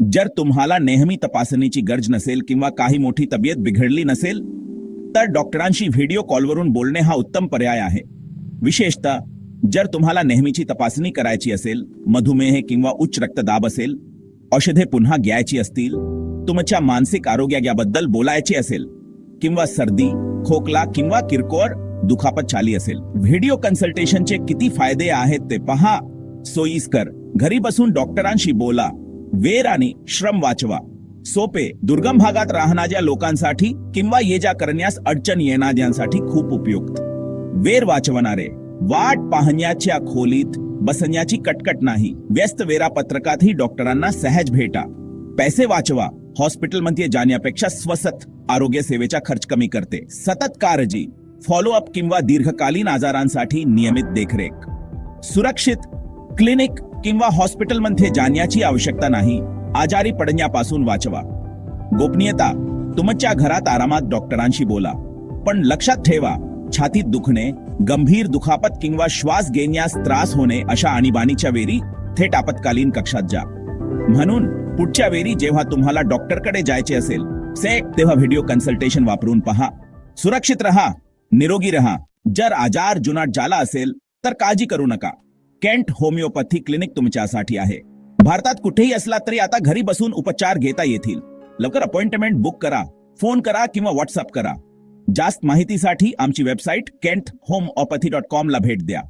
जर तुम्हाला नेहमी तपासणीची गरज नसेल किंवा काही मोठी तब्येत बिघडली नसेल तर डॉक्टरांशी व्हिडिओ कॉलवरून बोलणे हा उत्तम पर्याय आहे. विशेषतः जर तुम्हाला नेहमीची तपासणी करायची असेल मधुमेह किंवा उच्च रक्तदाब असेल औषधे पुन्हा घ्यायची असतील तुमच्या मानसिक आरोग्याबद्दल बोलायचे असेल किंवा सर्दी खोकला किंवा किरकोळ दुखापत झाली असेल व्हिडिओ कन्सल्टेशनचे किती फायदे आहेत ते पहा. सोयीस्कर घरी बसून डॉक्टरांशी बोला. वेर आणि श्रम वाचवा. सोपे दुर्गम भागात राहणाऱ्या लोकांसाठी किंवा ये जा करण्यास अडचण येणाऱ्यांसाठी खूप उपयुक्त. वेर वाचवणारे वाट पाहण्याच्या खोलीत बसण्याची कटकट नाही. व्यस्त वेरापत्रकातही डॉक्टरांना सहज भेटा. पैसे वाचवा हॉस्पिटलमध्ये जाण्यापेक्षा स्वस्त आरोग्य सेवेचा खर्च कमी करते. सतत काळजी फॉलोअप किंवा दीर्घकालीन आजारांसाठी नियमित देखरेख. सुरक्षित क्लिनिक किंवा हॉस्पिटलमध्ये जाण्याची आवश्यकता नाही आजारी पडण्यापासून वाचवा. गोपनीयता तुमच्या घरात आरामात डॉक्टरांशी बोला. पण लक्षात ठेवा छातीत दुखणे गंभीर दुखापत किंवा श्वास घेण्यास त्रास होणे अशा आणीबाणीच्या वेळी थेट आपत्कालीन कक्षात जा. म्हणून पुढच्या वेळी जेव्हा तुम्हाला डॉक्टरकडे जायचे असेल से तेव्हा व्हिडिओ कन्सल्टेशन वापरून पहा. सुरक्षित रहा निरोगी रहा. जर आजार जुनाट झाला असेल तर काळजी करू नका. केंट होमिओपॅथी क्लिनिक तुमच्यासाठी आहे. भारतात कुठेही असला तरी आता घरी बसून उपचार घेता येतील. लवकर अपॉइंटमेंट बुक करा फोन करा किंवा व्हॉट्सअप करा. जास्त माहितीसाठी आमची website Kent homoeopathy dot com ला भेट द्या.